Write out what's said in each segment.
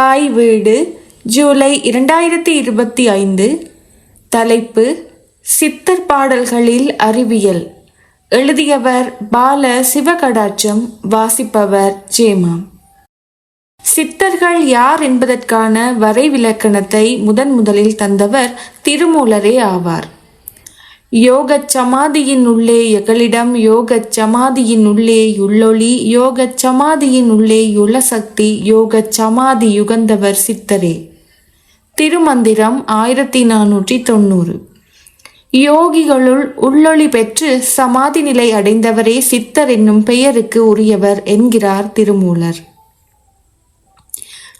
தாய் வீடு ஜூலை இரண்டாயிரத்தி இருபத்தி ஐந்து. தலைப்பு சித்தர் பாடல்களில் அறிவியல். எழுதியவர் பால சிவகடாட்சம் வாசிப்பவர் ஜேமா. சித்தர்கள் யார் என்பதற்கான வரைவிலக்கணத்தை முதன் முதலில் தந்தவர் திருமூலரே ஆவார். யோகச் சமாதியின் உள்ளே எகளிடம் யோகச் சமாதியின் உள்ளே யுள்ளொளி யோகச் சமாதியின் உள்ளே யுள்ள சக்தி யோகச் சமாதி யுகந்தவர் சித்தரே. திருமந்திரம் ஆயிரத்தி நானூற்றி தொண்ணூறு. யோகிகளுள் உள்ளொளி பெற்று சமாதி நிலை அடைந்தவரே சித்தர் என்னும் பெயருக்கு உரியவர் என்கிறார் திருமூலர்.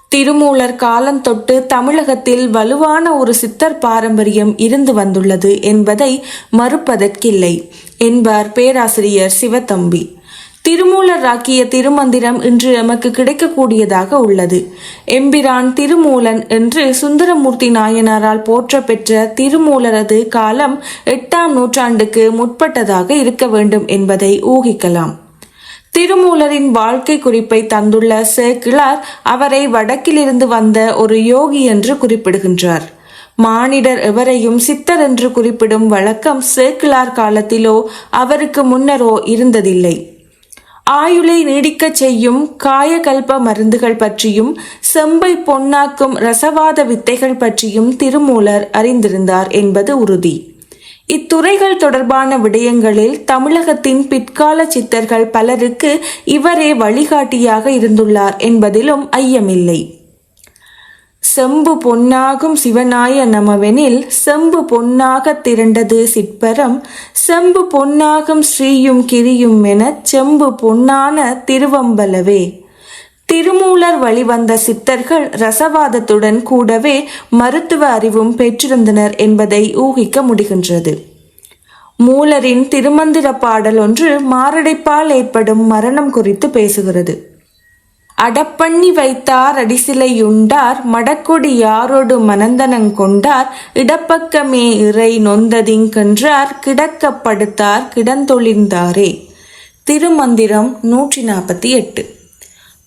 திருமூலர் காலம் தொட்டு தமிழகத்தில் வலுவான ஒரு சித்தர் பாரம்பரியம் இருந்து வந்துள்ளது என்பதை மறுப்பதற்கில்லை என்பார் பேராசிரியர் சிவத்தம்பி. திருமூலர் ஆக்கிய திருமந்திரம் இன்று எமக்கு கிடைக்கக்கூடியதாக உள்ளது. எம்பிரான் திருமூலன் என்று சுந்தரமூர்த்தி நாயனாரால் போற்ற பெற்ற திருமூலரது காலம் எட்டாம் நூற்றாண்டுக்கு முற்பட்டதாக இருக்க வேண்டும் என்பதை ஊகிக்கலாம். திருமூலரின் வாழ்க்கை குறிப்பை தந்துள்ள சேக்கிழார் அவரை வடக்கிலிருந்து வந்த ஒரு யோகி என்று குறிப்பிடுகின்றார். மானிடர் எவரையும் சித்தர் என்று குறிப்பிடும் வழக்கம் சேக்கிழார் காலத்திலோ அவருக்கு முன்னரோ இருந்ததில்லை. ஆயுளை நீடிக்கச் செய்யும் காயகல்ப மருந்துகள் பற்றியும் செம்பை பொன்னாக்கும் ரசவாத வித்தைகள் பற்றியும் திருமூலர் அறிந்திருந்தார் என்பது உறுதி. இத்துறைகள் தொடர்பான விடயங்களில் தமிழகத்தின் பிற்கால சித்தர்கள் பலருக்கு இவரே வழிகாட்டியாக இருந்துள்ளார் என்பதிலும் ஐயமில்லை. செம்பு பொன்னாகும் சிவனாய நமவெனில் செம்பு பொன்னாக திரண்டது சிற்பரம் செம்பு பொன்னாகும் ஸ்ரீயும் கிரியும் எனச் செம்பு பொன்னான திருவம்பலவே. திருமூலர் வழிவந்த சித்தர்கள் ரசவாதத்துடன் கூடவே மருத்துவ அறிவும் பெற்றிருந்தனர் என்பதை ஊகிக்க முடிகின்றது. மூலரின் திருமந்திர பாடல் ஒன்று மாரடைப்பால் ஏற்படும் மரணம் குறித்து பேசுகிறது. அடப்பண்ணி வைத்தார் அடிசிலையுண்டார் மடக்கொடி யாரோடு மனந்தனங் கொண்டார் இடப்பக்கமே இறை நொந்ததிங்கென்றார் கிடக்கப்படுத்தார் கிடந்தொழிந்தாரே. திருமந்திரம் நூற்றி நாற்பத்தி எட்டு.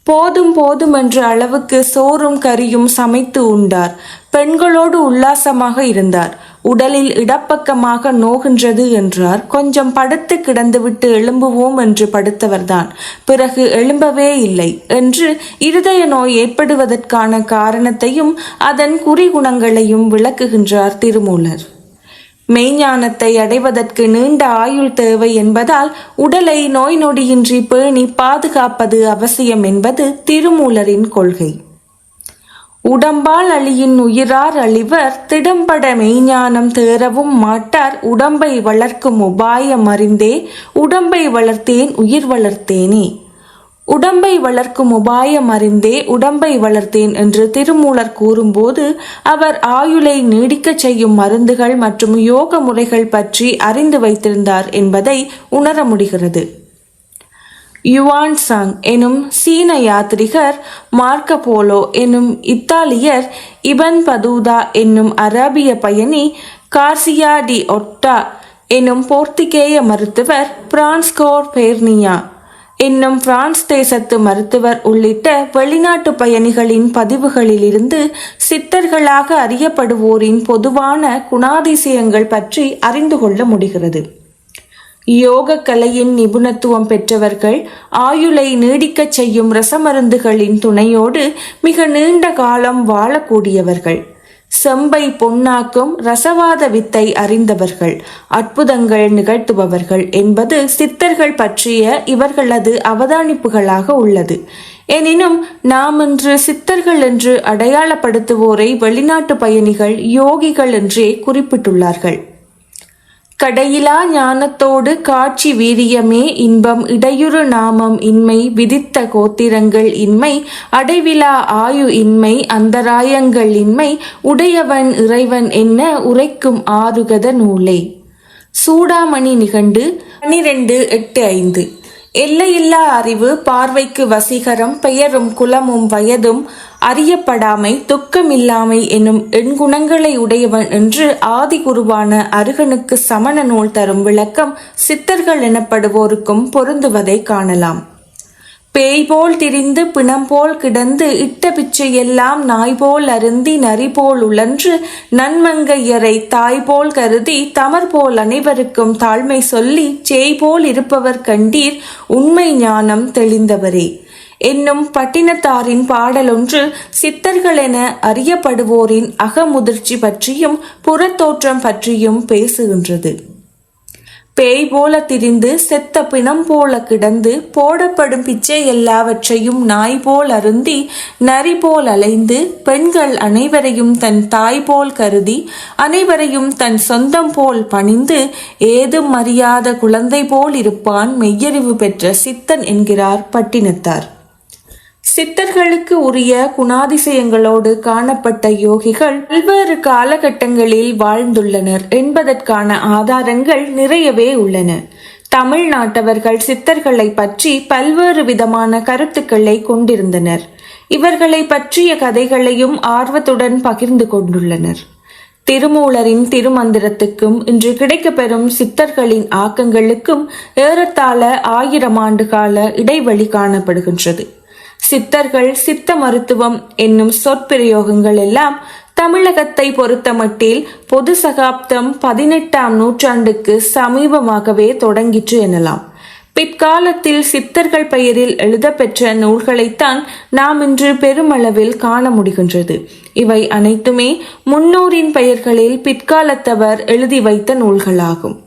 போதும் போதும் என்ற அளவுக்கு சோறும் கறியும் சமைத்து உண்டார். பெண்களோடு உல்லாசமாக இருந்தார். உடலில் இடப்பக்கமாக நோகின்றது என்றார். கொஞ்சம் படுத்து கிடந்துவிட்டு எழும்புவோம் என்று படுத்தவர்தான். பிறகு எழும்பவே இல்லை என்று இருதய நோய் ஏற்படுவதற்கான காரணத்தையும் அதன் குறிகுணங்களையும் விளக்குகின்றார் திருமூலர். மெய்ஞானத்தை அடைவதற்கு நீண்ட ஆயுள் தேவை என்பதால் உடலை நோய் நொடியின்றி பேணி பாதுகாப்பது அவசியம் என்பது திருமூலரின் கொள்கை. உடம்பால் அழியின் உயிரார் அழிவர் திடம்பட மெய்ஞானம் தேரவும் மாட்டார் உடம்பை வளர்க்கும் உபாயம் அறிந்தே உடம்பை வளர்த்தேன் உயிர் வளர்த்தேனே. உடம்பை வளர்க்கும் உபாயம் அறிந்தே உடம்பை வளர்த்தேன் என்று திருமூலர் கூறும்போது அவர் ஆயுளை நீடிக்கச் செய்யும் மருந்துகள் மற்றும் யோக முறைகள் பற்றி அறிந்து வைத்திருந்தார் என்பதை உணர முடிகிறது. யுவான் சாங் எனும் சீன யாத்ரிகர் மார்க்க போலோ எனும் இத்தாலியர் இபன் பதூதா என்னும் அராபிய பயணி கார்சியா டி ஒட்டா எனும் போர்த்துகேய மருத்துவர் பிரான்ஸ்கோர் பேர்னியா என்னும் பிரான்ஸ் தேசத்து மருத்துவர் உள்ளிட்ட வெளிநாட்டு பயணிகளின் பதிவுகளிலிருந்து சித்தர்களாக அறியப்படுவோரின் பொதுவான குணாதிசயங்கள் பற்றி அறிந்து கொள்ள முடிகிறது. யோக கலையின் நிபுணத்துவம் பெற்றவர்கள் ஆயுளை நீடிக்கச் செய்யும் ரசமருந்துகளின் துணையோடு மிக நீண்ட காலம் வாழக்கூடியவர்கள். செம்பை பொன்னாக்கும் ரசவாத வித்தை அறிந்தவர்கள் அற்புதங்கள் நிகழ்த்துபவர்கள் என்பது சித்தர்கள் பற்றிய இவர்களது அவதானிப்புகளாக உள்ளது. எனினும் நாம் இன்று சித்தர்கள் என்று அடையாளப்படுத்துவோரை வெளிநாட்டு பயணிகள் யோகிகள் என்றே குறிப்பிட்டுள்ளார்கள். கடையிலா ஞானத்தோடு காட்சி வீரியமே இன்பம். இடையுறு நாமம் இன்மை விதித்த கோத்திரங்கள் இன்மை அடைவிலா ஆயு இன்மை அந்தராயங்கள் இன்மை உடையவன் இறைவன் என்ன உரைக்கும் ஆறுகத நூலே. சூடாமணி நிகண்டு பனிரெண்டு எட்டு ஐந்து. எல்லையில்லா அறிவு பார்வைக்கு வசீகரம் பெயரும் குலமும் வயதும் அறியப்படாமை துக்கமில்லாமை எனும் எண்குணங்களை உடையவன் என்று ஆதி குருவான அருகனுக்கு சமண நூல் தரும் விளக்கம் சித்தர்கள் எனப்படுவோருக்கும் பொருந்துவதை காணலாம். பேய் போல் திரிந்து பிணம் போல் கிடந்து இட்ட பிச்சையெல்லாம் நாய் போல் அருந்தி நரி போல் உழன்று நன்மங்கையரை தாய் போல் கருதி தமர் போல் அனைவருக்கும் தாழ்மை சொல்லி சேய் போல் இருப்பவர் கண்டீர் உண்மை ஞானம் தெளிந்தவரே. என்னும் பட்டினத்தாரின் பாடலொன்று சித்தர்களென அறியப்படுவோரின் அகமுதிர்ச்சி பற்றியும் புறத்தோற்றம் பற்றியும் பேசுகின்றது. பேய் போல திரிந்து செத்த பிணம் போல கிடந்து போடப்படும் பிச்சை எல்லாவற்றையும் நாய் போல் அருந்தி நரி போல் அலைந்து பெண்கள் அனைவரையும் தன் தாய் போல் கருதி அனைவரையும் தன் சொந்தம் போல் பணிந்து ஏதும் அறியாத குழந்தை போல் இருப்பான் மெய்யறிவு பெற்ற சித்தன் என்கிறார் பட்டினத்தார். சித்தர்களுக்கு உரிய குணாதிசயங்களோடு காணப்பட்ட யோகிகள் பல்வேறு காலகட்டங்களில் வாழ்ந்துள்ளனர் என்பதற்கான ஆதாரங்கள் நிறையவே உள்ளன. தமிழ்நாட்டவர்கள் சித்தர்களை பற்றி பல்வேறு விதமான கருத்துக்களை கொண்டிருந்தனர். இவர்களை பற்றிய கதைகளையும் ஆர்வத்துடன் பகிர்ந்து கொண்டுள்ளனர். திருமூலரின் திருமந்திரத்துக்கும் இன்று கிடைக்கப்பெறும் சித்தர்களின் ஆக்கங்களுக்கும் ஏறத்தாழ ஆயிரம் ஆண்டு கால இடைவெளி காணப்படுகின்றது. சித்தர்கள் சித்த மருத்துவம் என்னும் சொற்பிரயோகங்கள் எல்லாம் தமிழகத்தை பொறுத்தமட்டில் பொது சகாப்தம் பதினெட்டாம் நூற்றாண்டுக்கு சமீபமாகவே தொடங்கிற்று எனலாம். பிற்காலத்தில் சித்தர்கள் பெயரில் எழுதப்பெற்ற நூல்களைத்தான் நாம் இன்று பெருமளவில் காண முடிகின்றது. இவை அனைத்துமே முன்னோரின் பெயர்களில் பிற்காலத்தவர் எழுதி வைத்த நூல்களாகும்.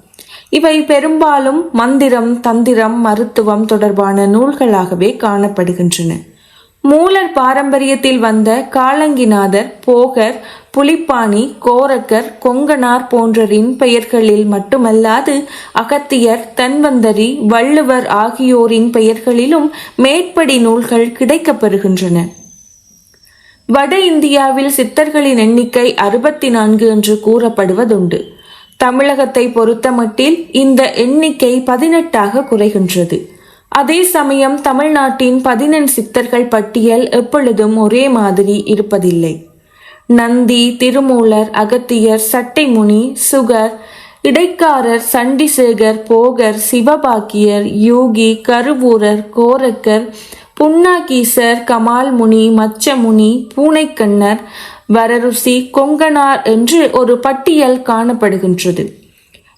இவை பெரும்பாலும் மந்திரம் தந்திரம் மருத்துவம் தொடர்பான நூல்களாகவே காணப்படுகின்றன. மூலர் பாரம்பரியத்தில் வந்த காலங்கிநாதர் போகர் புலிப்பாணி கோரக்கர் கொங்கனார் போன்றரின் பெயர்களில் மட்டுமல்லாது அகத்தியர் தன்வந்தரி வள்ளுவர் ஆகியோரின் பெயர்களிலும் மேற்படி நூல்கள் கிடைக்கப்பெறுகின்றன. வட இந்தியாவில் சித்தர்களின் எண்ணிக்கை அறுபத்தி நான்கு என்று கூறப்படுவதுண்டு. தமிழகத்தை பொறுத்தமட்டில் இந்த எண்ணிக்கை பதினெட்டாக குறைகின்றது. அதே சமயம் தமிழ்நாட்டின் பதினெண் சித்தர்கள் பட்டியல் எப்பொழுதும் ஒரே மாதிரி இருப்பதில்லை. நந்தி திருமூலர் அகத்தியர் சட்டைமுனி சுகர் இடைக்காரர் சண்டிசேகர் போகர் சிவபாக்கியர் யோகி கருவூரர் கோரக்கர் புன்னாகீசர் கமால்முனி மச்சமுனி பூனைக்கண்ணர் வரருசி கொங்கனார் என்று ஒரு பட்டியல் காணப்படுகின்றது.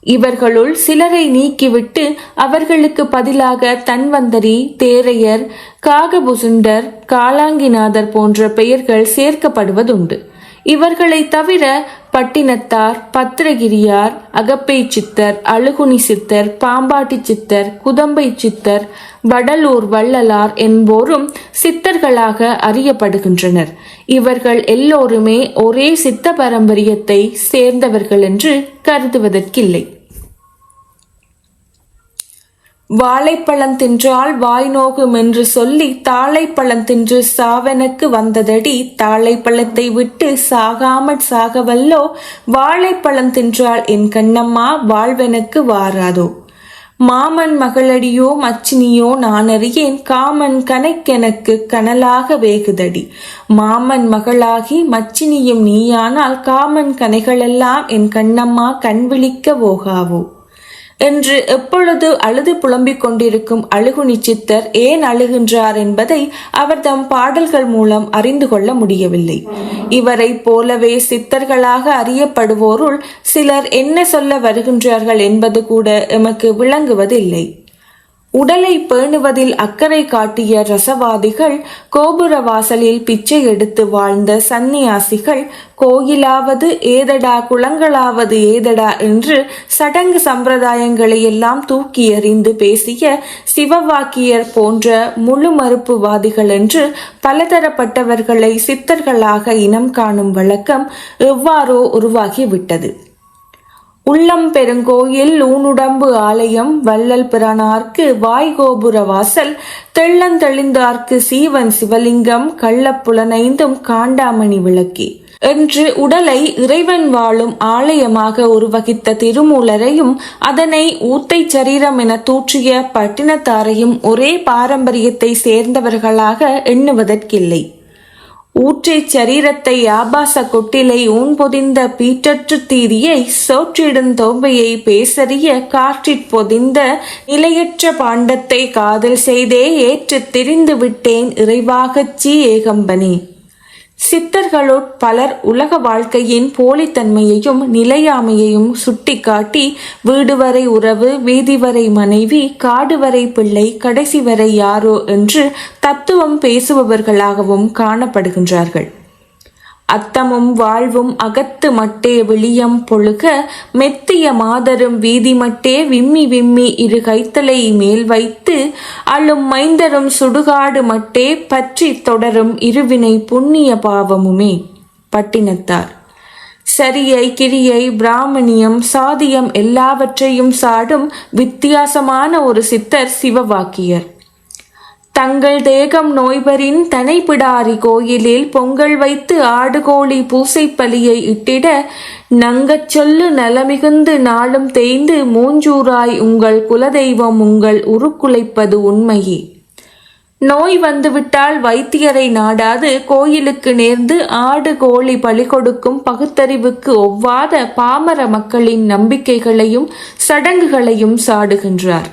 இவர்களுள் சிலரை நீக்கிவிட்டு அவர்களுக்கு பதிலாக தன்வந்தரி தேரையர் காகபுசுண்டர் காலாங்கிநாதர் போன்ற பெயர்கள் சேர்க்கப்படுவதுண்டு. இவர்களை தவிர பட்டினத்தார் பத்திரகிரியார் அகப்பை சித்தர் அழுகுனி சித்தர் பாம்பாட்டி சித்தர் குதம்பை சித்தர் வடலூர் வள்ளலார் என்போரும் சித்தர்களாக அறியப்படுகின்றனர். இவர்கள் எல்லோருமே ஒரே சித்த பாரம்பரியத்தை சேர்ந்தவர்கள் என்று கருதுவதற்கில்லை. வாழைப்பழம் தின்றால் வாய் நோகும் என்று சொல்லி தாழைப்பழம் தின்று சாவனுக்கு வந்ததடி தாழைப்பழத்தை விட்டு சாகாமற் சாகவல்லோ வாழைப்பழம் தின்றால் என் கண்ணம்மா வாழ்வெனக்கு வாராதோ. மாமன் மகளடியோ மச்சினியோ நான் அறியேன் காமன் கனைக்கெனக்கு கனலாக வேகுதடி. மாமன் மகளாகி மச்சினியும் நீயானால் காமன் கனைகளெல்லாம் என் கண்ணம்மா கண்விழிக்க போகாவோ. என்று எப்பொழுது அழுது புலம்பிக் கொண்டிருக்கும் அழுகுனி சித்தர் ஏன் அழுகின்றார் என்பதை அவர் தம் பாடல்கள் மூலம் அறிந்து கொள்ள முடியவில்லை. இவரை போலவே சித்தர்களாக அறியப்படுவோருள் சிலர் என்ன சொல்ல வருகின்றார்கள் என்பது கூட எமக்கு விளங்குவதில்லை. உடலை பேணுவதில் அக்கறை காட்டிய ரசவாதிகள் கோபுர வாசலில் பிச்சை எடுத்து வாழ்ந்த சந்நியாசிகள் கோயிலாவது ஏதடா குளங்களாவது ஏதடா என்று சடங்கு சம்பிரதாயங்களை எல்லாம் தூக்கி எறிந்து பேசிய சிவவாக்கியர் போன்ற முழு மறுப்புவாதிகள் என்று பலதரப்பட்டவர்களை சித்தர்களாக இனம் காணும் வழக்கம் எவ்வாறோ உருவாகிவிட்டது. உள்ளம் பெருங்கோயில் ஊனுடம்பு ஆலயம் வள்ளல் பிரானார்க்கு வாய்கோபுர வாசல் தெள்ளந்தெளிந்தார்க்கு சீவன் சிவலிங்கம் கள்ளப்புலனைந்தும் காண்டாமணி விளக்கி. என்று உடலை இறைவன் வாழும் ஆலயமாக உருவகித்த திருமூலரையும் அதனை ஊத்தை சரீரம் என தூற்றிய பட்டினத்தாரையும் ஒரே பாரம்பரியத்தை சேர்ந்தவர்களாக எண்ணுவதற்கில்லை. ஊற்றைச் சரீரத்தை ஆபாச கொட்டிலை ஊன் பொதிந்த பீட்டற்று தீரியை சோற்றிடும் தோம்பையை பேசறிய காற்றிற் பொதிந்த நிலையற்ற பாண்டத்தை காதல் செய்தே ஏற்றுத் திரிந்து விட்டேன் இறைவாகச்சி ஏகம்பனி. சித்தர்களுட் பலர் உலக வாழ்க்கையின் போலித்தன்மையையும் நிலையாமையையும் சுட்டிக்காட்டி வீடு வரை உறவு வீதி வரை மனைவி காடு வரை பிள்ளை கடைசி வரை யாரோ என்று தத்துவம் பேசுபவர்களாகவும் காணப்படுகின்றார்கள். அத்தமும் வாழ்வும் அகத்து மட்டே விளியம் பொழுக மெத்திய மாதரும் வீதி மட்டே விம்மி விம்மி இரு கைத்தலை மேல் வைத்து அழும் மைந்தரும் சுடுகாடு மட்டே பற்றி தொடரும் இருவினை புண்ணிய பாவமுமே. பட்டினத்தார். சரியை கிரியை பிராமணியம் சாதியம் எல்லாவற்றையும் சாடும் வித்தியாசமான ஒரு சித்தர் சிவவாக்கியர். தங்கள் தேகம் நோய்பரின் தனைப்பிடாரி கோயிலில் பொங்கல் வைத்து ஆடுகோழி பூசை பலியை இட்டிட நங்கச் சொல்லு நலமிகுந்து நாளும் தேய்ந்து மூஞ்சூராய் உங்கள் குலதெய்வம் உங்கள் உருக்குலைப்பது உண்மையே நோய் வந்துவிட்டால் வைத்தியரை நாடாது கோயிலுக்கு நேர்ந்து ஆடு கோழி பலி கொடுக்கும் பகுத்தறிவுக்கு ஒவ்வாத பாமர மக்களின் நம்பிக்கைகளையும் சடங்குகளையும் சாடுகின்றார்.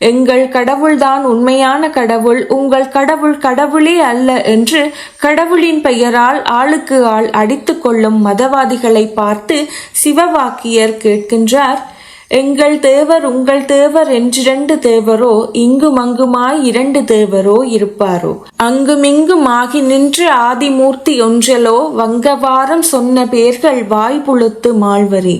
எங்கள் கடவுள்தான் உண்மையான கடவுள் உங்கள் கடவுள் கடவுளே அல்ல என்று கடவுளின் பெயரால் ஆளுக்கு ஆள் அடித்து கொள்ளும் மதவாதிகளை பார்த்து சிவவாக்கியர் கேட்கின்றார் எங்கள் தேவர் உங்கள் தேவர் என்றிரண்டு தேவரோ இங்கும் அங்குமாய் இரண்டு தேவரோ இருப்பாரோ? அங்குமிங்கும் ஆகி நின்று ஆதிமூர்த்தி ஒன்றலோ வங்கவாரம் சொன்ன பேர்கள் வாய்ப்புழுத்து மாழ்வரே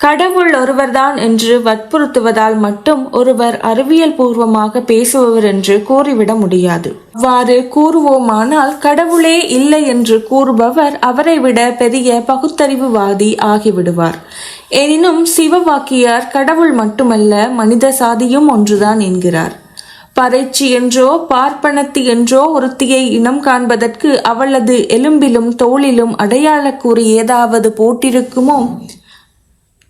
கடவுள் ஒருவர்தான் என்று வற்புறுத்துவதால் மட்டும் ஒருவர் அறிவியல் பூர்வமாக பேசுபவர் என்று கூறிவிட முடியாது. அவ்வாறு கூறுவோமானால் கடவுளே இல்லை என்று கூறுபவர் அவரை விட பெரிய பகுத்தறிவுவாதி ஆகிவிடுவார். எனினும் சிவவாக்கியார் கடவுள் மட்டுமல்ல மனித சாதியும் ஒன்றுதான் என்கிறார். பறைச்சி என்றோ பார்ப்பனத்தி என்றோ ஒருத்தியை இனம் காண்பதற்கு அவளது எலும்பிலும் தோளிலும் அடையாளக்கூறு ஏதாவது போட்டிருக்குமோ?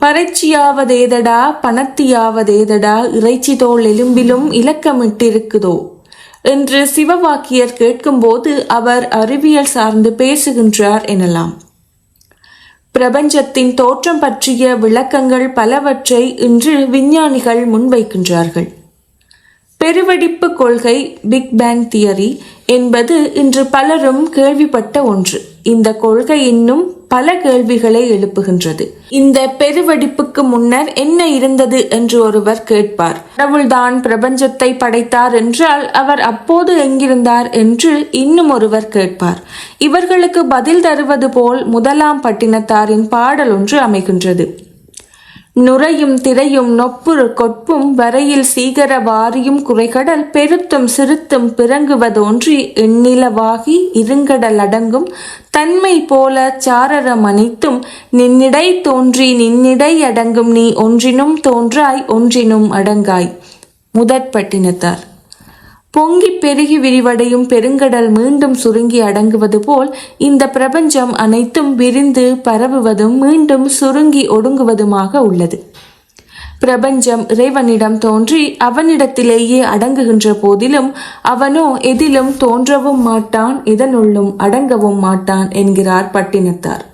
பறைச்சியாவதேதடா பணத்தியாவதேதடா இறைச்சி தோல் எலும்பிலும் இலக்கமிட்டிருக்குதோ? என்று சிவவாக்கியர் கேட்கும்போது அவர் அறிவியல் சார்ந்து பேசுகின்றார் எனலாம். பிரபஞ்சத்தின் தோற்றம் பற்றிய விளக்கங்கள் பலவற்றை இன்று விஞ்ஞானிகள் முன்வைக்கின்றார்கள். பெருவெடிப்பு கொள்கை பிக் பேங் தியரி என்பது இன்று பலரும் கேள்விப்பட்ட ஒன்று. இந்த கொள்கை இன்னும் பல கேள்விகளை எழுப்புகின்றது. இந்த பெருவெடிப்புக்கு முன்னர் என்ன இருந்தது என்று ஒருவர் கேட்பார். கடவுள்தான் பிரபஞ்சத்தை படைத்தார் என்றால் அவர் அப்போது எங்கிருந்தார் என்று இன்னும் ஒருவர் கேட்பார். இவர்களுக்கு பதில் தருவது போல் முதலாம் பட்டினத்தாரின் பாடல் ஒன்று அமைகின்றது. நுரையும் திரையும் நொப்புறு கொட்பும் வரையில் சீகர வாரியும் குறைகடல் பெருத்தும் சிறுத்தும் பிறங்குவதோன்றி எண்ணிலவாகி இருங்கடல் அடங்கும். தன்மை போல சாரரம் அனைத்தும் நின்னிடை தோன்றி நின்னிடை அடங்கும் நீ ஒன்றினும் தோன்றாய் ஒன்றினும் அடங்காய். முதற்பட்டினத்தார். பொங்கி பெருகி விரிவடையும் பெருங்கடல் மீண்டும் சுருங்கி அடங்குவது போல் இந்த பிரபஞ்சம் அனைத்தும் விரிந்து பரவுவதும் மீண்டும் சுருங்கி ஒடுங்குவதுமாக உள்ளது. பிரபஞ்சம் இறைவனிடம் தோன்றி அவனிடத்திலேயே அடங்குகின்ற போதிலும் அவனோ எதிலும் தோன்றவும் மாட்டான் இதனுள்ளும் அடங்கவும் மாட்டான் என்கிறார் பட்டினத்தார்.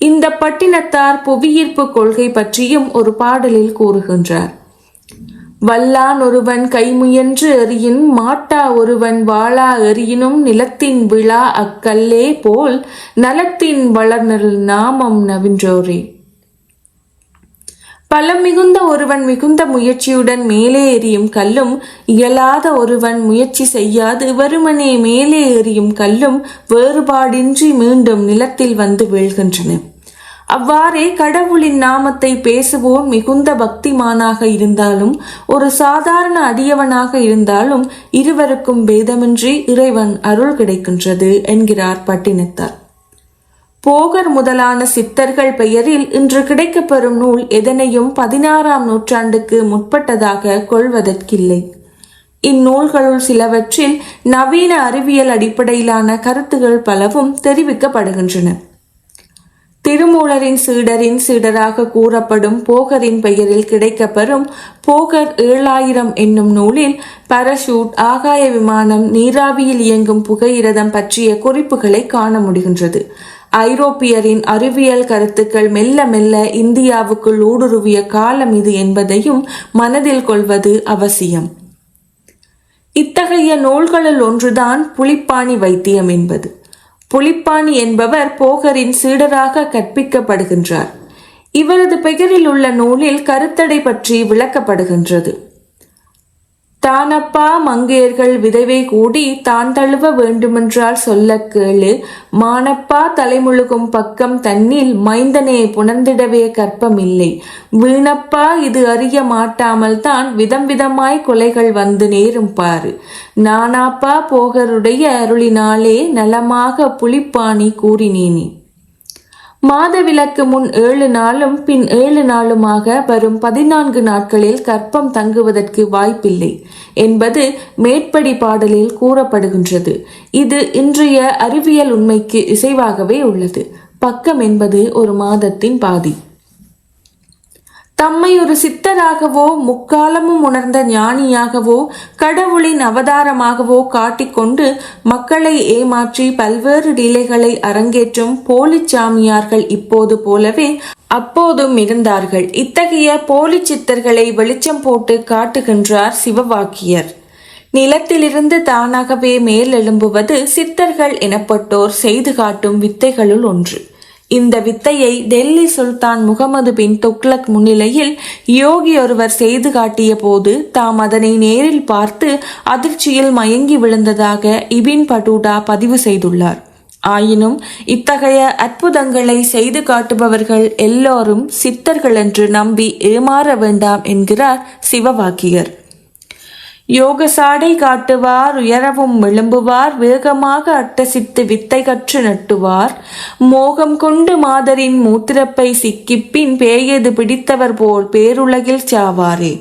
இந்த பட்டினத்தார் புவியீர்ப்பு கொள்கை பற்றியும் ஒரு பாடலில் கூறுகின்றார். வல்லான் ஒருவன் கைமுயன்று எறியின் மாட்டா ஒருவன் வாழா எறியினும் நிலத்தின் விழா அக்கல்லே போல் நலத்தின் வளர்நல் நாமம் நவின்றோரே. பலம் மிகுந்த ஒருவன் மிகுந்த முயற்சியுடன் மேலே எறியும் கல்லும் இயலாத ஒருவன் முயற்சி செய்யாது வெறுமனே மேலே எறியும் கல்லும் வேறுபாடின்றி மீண்டும் நிலத்தில் வந்து வீழ்கின்றன. அவ்வாறே கடவுளின் நாமத்தை பேசுவோர் மிகுந்த பக்திமானாக இருந்தாலும் ஒரு சாதாரண அடியவனாக இருந்தாலும் இருவருக்கும் பேதமின்றி இறைவன் அருள் கிடைக்கின்றது என்கிறார் பட்டினத்தார். போகர் முதலான சித்தர்கள் பெயரில் இன்று கிடைக்கப்பெறும் நூல் எதனையும் பதினாறாம் நூற்றாண்டுக்கு முற்பட்டதாக கொள்வதற்கில்லை. இந்நூல்களுள் சிலவற்றில் நவீன அறிவியல் அடிப்படையிலான கருத்துகள் பலவும் தெரிவிக்கப்படுகின்றன. திருமூலரின் சீடரின் சீடராக கூறப்படும் போகரின் பெயரில் கிடைக்கப்பெறும் போகர் ஏழாயிரம் என்னும் நூலில் பரஷூட் ஆகாய விமானம் நீராவியில் இயங்கும் புகையிரதம் பற்றிய குறிப்புகளை காண முடிகின்றது. ஐரோப்பியரின் அறிவியல் கருத்துக்கள் மெல்ல மெல்ல இந்தியாவுக்குள் ஊடுருவிய காலம் இது என்பதையும் மனதில் கொள்வது அவசியம். இத்தகைய நூல்களில் ஒன்றுதான் புலிப்பாணி வைத்தியம் என்பது. புலிப்பாணி என்பவர் போகரின் சீடராக கற்பிக்கப்படுகின்றார். இவரது பெயரில் உள்ள நூலில் கருத்தடை பற்றி விளக்கப்படுகின்றது. தானப்பா மங்கையர்கள் விதவை கூடி தான் தழுவ வேண்டுமென்றால் சொல்ல கேளு. மானப்பா தலைமுழுகும் பக்கம் தன்னில் மைந்தனே புணர்ந்திடவே கற்பமில்லை. வீணப்பா இது அறிய மாட்டாமல் தான் விதம் விதமாய் கொலைகள் வந்து நேரும் பாரு. நானாப்பா போகருடைய அருளினாலே நலமாக புலிப்பாணி கூறினேனே. மாதவிலக்கு முன் ஏழு நாளும் பின் ஏழு நாளுமாக வரும் பதினான்கு நாட்களில் கற்பம் தங்குவதற்கு வாய்ப்பில்லை என்பது மேற்படி பாடலில் கூறப்படுகின்றது. இது இன்றைய அறிவியல் உண்மைக்கு இசைவாகவே உள்ளது. பக்கம் என்பது ஒரு மாதத்தின் பாதி. தம்மை ஒரு சித்தராகவோ முக்காலமும் உணர்ந்த ஞானியாகவோ கடவுளின் அவதாரமாகவோ காட்டிக்கொண்டு மக்களை ஏமாற்றி பல்வேறு லீலைகளை அரங்கேற்றும் போலி சாமியார்கள் இப்போது போலவே அப்போதும் இருந்தார்கள். இத்தகைய போலி சித்தர்களை வெளிச்சம் போட்டு காட்டுகின்றார் சிவவாக்கியர். நிலத்திலிருந்து தானாகவே மேலெழும்புவது சித்தர்கள் எனப்பட்டோர் செய்து காட்டும் வித்தைகளுள் ஒன்று. இந்த வித்தையை டெல்லி சுல்தான் முகமது பின் துக்ளக் முன்னிலையில் யோகி ஒருவர் செய்து காட்டிய போது தாம் அதனை நேரில் பார்த்து அதிர்ச்சியில் மயங்கி விழுந்ததாக இபின் பட்டூடா பதிவு செய்துள்ளார். ஆயினும் இத்தகைய அற்புதங்களை செய்து காட்டுபவர்கள் எல்லோரும் சித்தர்கள் என்று நம்பி ஏமாற வேண்டாம் என்கிறார் சிவவாக்கியர் யோக சாடை காட்டுவார் உயரவும் விளம்புவார் வேகமாக அட்டசித்து வித்தை கற்று நட்டுவார். மோகம் கொண்டு மாதரின் மூத்திரப்பை சிக்கிப்பின் பேயது பிடித்தவர் போல் பேருலகில் சாவாரே.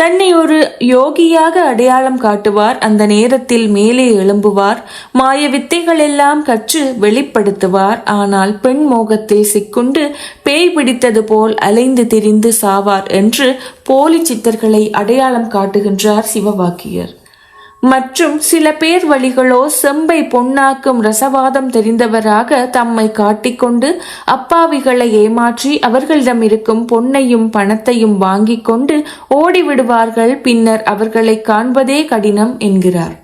தன்னை ஒரு யோகியாக அடையாளம் காட்டுவார். அந்த நேரத்தில் மேலே எழும்புவார். மாய வித்தைகள் எல்லாம் கற்று வெளிப்படுத்துவார். ஆனால் பெண் மோகத்தில் சிக்குண்டு பேய் பிடித்தது போல் அலைந்து திரிந்து சாவார் என்று போலி சித்தர்களை அடையாளம் காட்டுகின்றார் சிவவாக்கியர். மற்றும் சில பேர் வழிகளோ செம்பை பொன்னாக்கும் ரசவாதம் தெரிந்தவராக தம்மை காட்டிக்கொண்டு அப்பாவிகளை ஏமாற்றி அவர்களிடம் இருக்கும் பொன்னையும் பணத்தையும் வாங்கிக் கொண்டு ஓடிவிடுவார்கள். பின்னர் அவர்களை காண்பதே கடினம் என்கிறார்.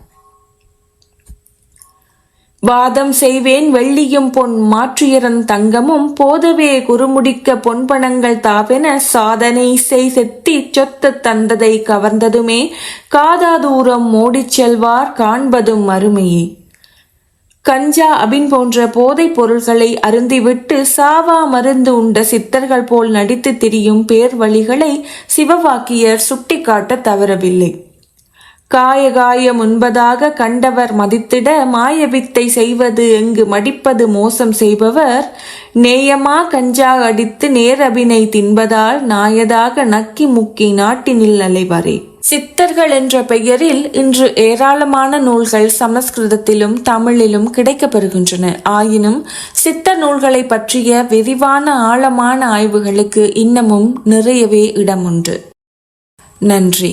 வாதம் செய்வேன் வெள்ளியும் பொன் மாற்றியரன் தங்கமும் போதவே குறுமுடிக்க பொன்பணங்கள் தாவென சாதனை செய் செத்தி சொத்து தந்ததை கவர்ந்ததுமே காதாதூரம் மோடிச் செல்வார் காண்பதும் அருமையே கஞ்சா அபின் போன்ற போதைப் பொருள்களை அருந்திவிட்டு சாவா மருந்து உண்ட சித்தர்கள் போல் நடித்து திரியும் பேர் வழிகளை சிவவாக்கியர் சுட்டிக்காட்ட தவறவில்லை. காய காய முன்பதாக கண்டவர் மதித்திட மாயவித்தை செய்வது எங்கு மடிப்பது மோசம் செய்பவர். நேயமா கஞ்சா அடித்து நேரபினை தின்பதால் நாயதாக நக்கி முக்கி நாட்டினில் அலைவரே சித்தர்கள் என்ற பெயரில் இன்று ஏராளமான நூல்கள் சமஸ்கிருதத்திலும் தமிழிலும் கிடைக்கப்பெறுகின்றன. ஆயினும் சித்த நூல்களை பற்றிய விரிவான ஆழமான ஆய்வுகளுக்கு இன்னமும் நிறையவே இடமுண்டு. நன்றி.